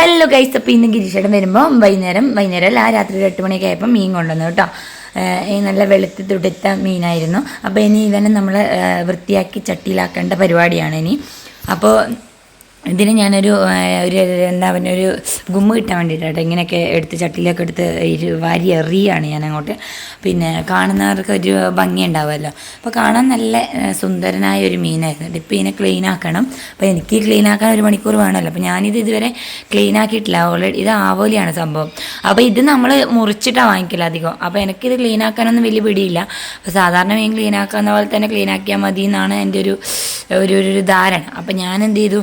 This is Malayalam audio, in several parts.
ഹലോ ഗൈസ് അപ്പോൾ ഇന്ന് ഗിരീഷേട്ടൻ വരുമ്പോൾ വൈകുന്നേരം വൈകുന്നേരം അല്ല രാത്രി ഒരു എട്ട് മണിയൊക്കെ ആയപ്പോൾ മീൻ കൊണ്ടുവന്നു കേട്ടോ. നല്ല വെളുത്ത് തുടുത്ത മീനായിരുന്നു. അപ്പോൾ ഇനി ഇവനെ നമ്മൾ വൃത്തിയാക്കി ചട്ടിയിലാക്കേണ്ട പരിപാടിയാണ് ഇനി. അപ്പോൾ ഇതിന് ഞാനൊരു ഒരു എന്താ പറയുക ഒരു ഗുമ്മ കിട്ടാൻ വേണ്ടിയിട്ടാണ് ഇങ്ങനെയൊക്കെ എടുത്ത് ചട്ടിലൊക്കെ എടുത്ത് വാരി എറിയാണ് ഞാൻ അങ്ങോട്ട് പിന്നെ കാണുന്നവർക്ക് ഒരു ഭംഗി ഉണ്ടാവുമല്ലോ. അപ്പോൾ കാണാൻ നല്ല സുന്ദരനായ ഒരു മീനായിരുന്നു. ഇപ്പോൾ ഇതിനെ ക്ലീൻ ആക്കണം. അപ്പോൾ എനിക്ക് ക്ലീൻ ആക്കാൻ ഒരു മണിക്കൂർ വേണമല്ലോ. അപ്പോൾ ഞാനിത് ഇതുവരെ ക്ലീൻ ആക്കിയിട്ടില്ല. ഓൾറെഡി ഇത് ആവോലിയാണ് സംഭവം. അപ്പോൾ ഇത് നമ്മൾ മുറിച്ചിട്ടാണ് വാങ്ങിക്കില്ല അധികം. അപ്പോൾ എനിക്കിത് ക്ലീൻ ആക്കാനൊന്നും വലിയ പിടിയില്ല. അപ്പോൾ സാധാരണ മീൻ ക്ലീൻ ആക്കാവുന്ന പോലെ തന്നെ ക്ലീൻ ആക്കിയാൽ മതി എന്നാണ് എന്റെ ഒരു ഒരു ഒരു ധാരണ. അപ്പോൾ ഞാൻ എന്ത് ചെയ്തു?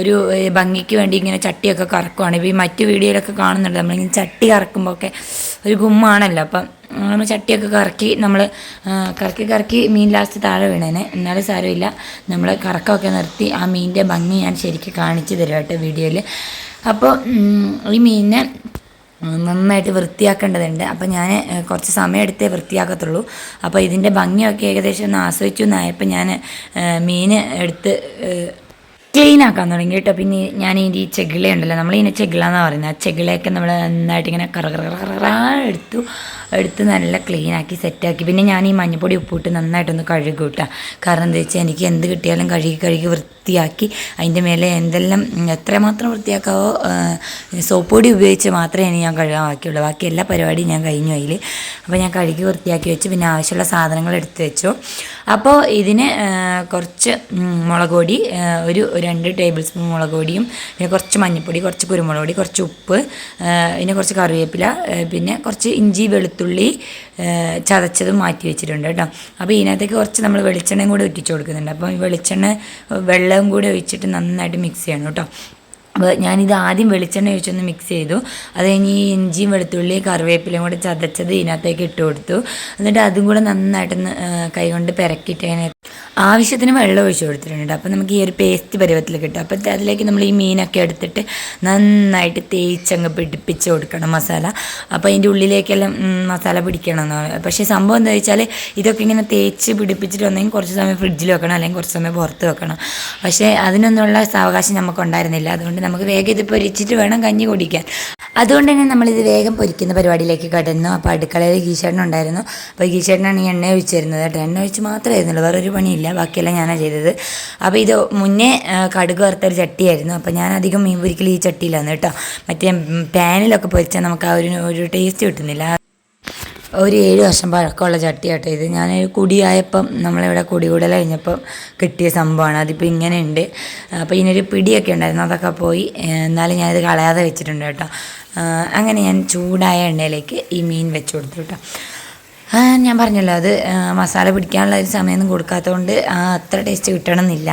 ഒരു ഭംഗിക്ക് വേണ്ടി ഇങ്ങനെ ചട്ടിയൊക്കെ കറക്കുവാണ്. ഇപ്പോൾ ഈ മറ്റു വീഡിയോയിലൊക്കെ കാണുന്നുണ്ട് നമ്മളിങ്ങനെ ചട്ടി കറക്കുമ്പോൾ ഒക്കെ ഒരു ഗുമ്മാണല്ലോ. അപ്പം നമ്മൾ ചട്ടിയൊക്കെ കറക്കി നമ്മൾ കറക്കി കറക്കി മീൻ ലാസ്റ്റ് താഴെ വീണേനെ. എന്നാലും സാരമില്ല. നമ്മൾ കറക്കമൊക്കെ നിർത്തി ആ മീനിന്റെ ഭംഗി ഞാൻ ശരിക്കും കാണിച്ചു തരും കേട്ടോ വീഡിയോയിൽ അപ്പോൾ ഈ മീനിനെ നന്നായിട്ട് വൃത്തിയാക്കേണ്ടതുണ്ട്. അപ്പോൾ ഞാൻ കുറച്ച് സമയം എടുത്തേ വൃത്തിയാക്കത്തുള്ളൂ. അപ്പോൾ ഇതിന്റെ ഭംഗിയൊക്കെ ഏകദേശം ഒന്ന് ആസ്വദിച്ചു എന്നായപ്പോൾ ഞാൻ മീൻ എടുത്ത് ക്ലീൻ ആക്കാൻ തുടങ്ങി കേട്ടോ. പിന്നെ ഞാൻ ഈ ചെകിള ഉണ്ടല്ലോ നമ്മൾ ഇതിനെ ചെകിള എന്നാണ് പറയുന്നത് ആ ചെകിളയൊക്കെ നമ്മൾ നന്നായിട്ട് ഇങ്ങനെ കറ കറ എടുത്തു എടുത്ത് നല്ല ക്ലീൻ ആക്കി സെറ്റാക്കി പിന്നെ ഞാൻ ഈ മഞ്ഞപ്പൊടി ഉപ്പിട്ട് നന്നായിട്ടൊന്ന് കഴുകും കേട്ടോ. കാരണം എന്താ വെച്ചാൽ എനിക്ക് എന്ത് കിട്ടിയാലും കഴുകി കഴുകി വൃത്തിയാക്കി അതിന്റെ മേലെ എന്തെല്ലാം എത്രമാത്രം വൃത്തിയാക്കാവോ സോപ്പ് പൊടി ഉപയോഗിച്ച് മാത്രമേ ഇനി ഞാൻ കഴുകാൻ ബാക്കിയുള്ളൂ. ബാക്കി എല്ലാ പരിപാടിയും ഞാൻ കഴിഞ്ഞു അതിൽ അപ്പോൾ ഞാൻ കഴുകി വൃത്തിയാക്കി വെച്ച്. പിന്നെ ആവശ്യമുള്ള സാധനങ്ങൾ എടുത്ത് വെച്ചു. അപ്പോൾ ഇതിന് കുറച്ച് മുളക് പൊടി ഒരു രണ്ട് ടേബിൾ സ്പൂൺ മുളക് പൊടിയും പിന്നെ കുറച്ച് മഞ്ഞൾപ്പൊടി കുറച്ച് കുരുമുളക് പൊടി കുറച്ച് ഉപ്പ് പിന്നെ കുറച്ച് കറിവേപ്പില പിന്നെ കുറച്ച് ഇഞ്ചി വെളുത്തുള്ളി ചതച്ചതും മാറ്റി വെച്ചിട്ടുണ്ട് കേട്ടോ. അപ്പോൾ ഇതിനകത്തേക്ക് കുറച്ച് നമ്മൾ വെളിച്ചെണ്ണയും കൂടി ഒറ്റിച്ച് കൊടുക്കുന്നുണ്ട്. ഈ വെളിച്ചെണ്ണ വെള്ളവും കൂടി ഒഴിച്ചിട്ട് നന്നായിട്ട് മിക്സ് ചെയ്യണം കേട്ടോ. ഞാനിത് ആദ്യം വെളിച്ചെണ്ണ ഒഴിച്ചൊന്ന് മിക്സ് ചെയ്തു. അത് കഴിഞ്ഞ് ഈ ഇഞ്ചിയും വെളുത്തുള്ളിയും കറിവേപ്പിലയും കൂടെ ചതച്ചത് ഇതിനകത്തേക്ക് ഇട്ട് കൊടുത്തു. എന്നിട്ട് അതും കൂടെ നന്നായിട്ടൊന്ന് കൈകൊണ്ട് പെരക്കിയിട്ട് അതിനെ ആവശ്യത്തിന് വെള്ളം ഒഴിച്ച് കൊടുത്തിട്ടുണ്ട്. അപ്പോൾ നമുക്ക് ഈ ഒരു പേസ്റ്റ് പരുവത്തിൽ കിട്ടും. അപ്പോൾ അതിലേക്ക് നമ്മൾ ഈ മീനൊക്കെ എടുത്തിട്ട് നന്നായിട്ട് തേച്ചങ്ങ് പിടിപ്പിച്ച് കൊടുക്കണം മസാല. അപ്പോൾ അതിന്റെ ഉള്ളിലേക്കെല്ലാം മസാല പിടിക്കണം എന്നാണ് പക്ഷേ സംഭവം എന്താ വെച്ചാൽ ഇതൊക്കെ ഇങ്ങനെ തേച്ച് പിടിപ്പിച്ചിട്ട് വന്നെങ്കിൽ കുറച്ച് സമയം ഫ്രിഡ്ജിൽ വെക്കണം. അല്ലെങ്കിൽ കുറച്ച് സമയം പുറത്ത് വെക്കണം. പക്ഷേ അതിനൊന്നുള്ള സാവകാശം നമുക്ക് ഉണ്ടായിരുന്നില്ല അതുകൊണ്ട് നമുക്ക് വേഗം ഇത് പൊരിച്ചിട്ട് വേണം കഞ്ഞി കുടിക്കാൻ. അതുകൊണ്ട് തന്നെ നമ്മളിത് വേഗം പൊരിക്കുന്ന പരിപാടിയിലേക്ക് കടന്നു. അപ്പോൾ അടുക്കളയിൽ ഗീശേട്ടൻ ഉണ്ടായിരുന്നു. അപ്പോൾ ഗീശേട്ടനാണ് ഈ എണ്ണ ഒഴിച്ചിരുന്നത്. കേട്ടോ എണ്ണ ഒഴിച്ച് മാത്രമേ ആയിരുന്നുള്ളൂ. വേറെ ഒരു പണിയില്ല. ബാക്കിയെല്ലാം ഞാനാണ് ചെയ്തത്. അപ്പോൾ ഇത് മുന്നേ കടുക് വറുത്തൊരു ചട്ടിയായിരുന്നു. അപ്പോൾ ഞാൻ അധികം മീൻ പൊരിക്കൽ ഈ ചട്ടിയിലാണ് കേട്ടോ. മറ്റേ പാനിലൊക്കെ പൊരിച്ചാൽ നമുക്ക് ആ ഒരു ഒരു ടേസ്റ്റ് കിട്ടുന്നില്ല. ഒരു ഏഴ് വർഷം പഴക്കമുള്ള ചട്ടിയാട്ടോ ഇത്. ഞാൻ കുടിയായപ്പം നമ്മളിവിടെ കുടികൂടൽ കഴിഞ്ഞപ്പം കിട്ടിയ സംഭവമാണ്. അതിപ്പോൾ ഇങ്ങനെ ഉണ്ട് അപ്പോൾ ഇതിനൊരു പിടിയൊക്കെ ഉണ്ടായിരുന്നു. അതൊക്കെ പോയി എന്നാലും ഞാനിത് കളയാതെ വെച്ചിട്ടുണ്ട് കേട്ടോ. അങ്ങനെ ഞാൻ ചൂടായ എണ്ണയിലേക്ക് ഈ മീൻ വെച്ച് കൊടുത്തു കേട്ടോ. ഞാൻ പറഞ്ഞല്ലോ അത് മസാല പിടിക്കാനുള്ള ഒരു സമയമൊന്നും കൊടുക്കാത്തതുകൊണ്ട് അത്ര ടേസ്റ്റ് കിട്ടണമെന്നില്ല.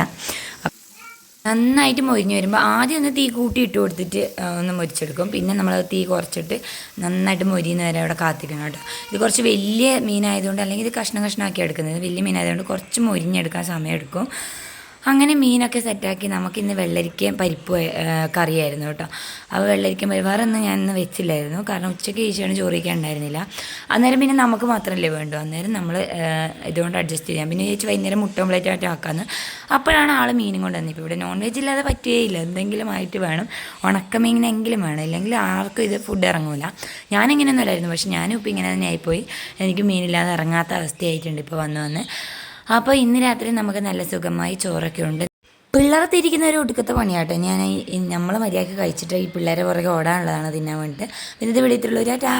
നന്നായിട്ട് മൊരിഞ്ഞ് വരുമ്പോൾ ആദ്യം ഒന്ന് തീ കൂട്ടി ഇട്ട് കൊടുത്തിട്ട് ഒന്ന് മൊരിച്ചെടുക്കും. പിന്നെ നമ്മൾ തീ കുറച്ചിട്ട് നന്നായിട്ട് മൊരിയുന്ന വരെ അവിടെ കാത്തിക്കണം കേട്ടോ. ഇത് കുറച്ച് വലിയ മീനായതുകൊണ്ട് അല്ലെങ്കിൽ ഇത് കഷ്ണം കഷ്ണമാക്കി എടുക്കുന്നത്. വലിയ മീനായതുകൊണ്ട് കുറച്ച് മൊരിഞ്ഞെടുക്കാൻ സമയം എടുക്കും. അങ്ങനെ മീനൊക്കെ സെറ്റാക്കി നമുക്കിന്ന് വെള്ളരിക്കയും പരിപ്പ് കറിയായിരുന്നു കേട്ടോ. അപ്പോൾ വെള്ളരിക്കയും വേറെ ഒന്നും ഞാനിന്ന് വെച്ചില്ലായിരുന്നു. കാരണം ഉച്ചയ്ക്ക് ഈശോയാണ് ചോറിക്കാൻ ഉണ്ടായിരുന്നില്ല. അന്നേരം പിന്നെ നമുക്ക് മാത്രമല്ലേ വേണ്ടു. അന്നേരം നമ്മൾ ഇതുകൊണ്ട് അഡ്ജസ്റ്റ് ചെയ്യാം. പിന്നെ ചേച്ചി വൈകുന്നേരം മുട്ട ഓംലേറ്റ് ആയിട്ട് ആക്കാമെന്ന് അപ്പോഴാണ് ആൾ മീനും കൊണ്ട് വന്നത്. ഇപ്പോൾ ഇവിടെ നോൺ വെജ് ഇല്ലാതെ പറ്റുകയില്ല എന്തെങ്കിലും ആയിട്ട് വേണം. ഉണക്കമീനെങ്കിലും വേണം. ഇല്ലെങ്കിൽ ആർക്കും ഇത് ഫുഡ് ഇറങ്ങൂല. ഞാനിങ്ങനെയൊന്നും അല്ലായിരുന്നു പക്ഷെ ഞാനും ഇപ്പോൾ ഇങ്ങനെ തന്നെ ആയിപ്പോയി എനിക്ക് മീനില്ലാതെ ഇറങ്ങാത്ത അവസ്ഥയായിട്ടുണ്ട് ഇപ്പോൾ വന്ന് വന്ന്. അപ്പോൾ ഇന്ന് രാത്രി നമുക്ക് നല്ല സുഖമായി ചോറൊക്കെ ഉണ്ട്. പിള്ളേരെ തിരിക്കുന്ന ഒരു ഒടുക്കത്തെ പണിയാട്ടോ. ഞാൻ നമ്മളെ മര്യാദയ്ക്ക് കഴിച്ചിട്ട് ഈ പിള്ളേരെ പുറകെ ഓടാനുള്ളതാണ് തിന്നാൻ വേണ്ടിയിട്ട് പിന്നെ ഇത് വിളിയിട്ടുള്ളൂ ടാ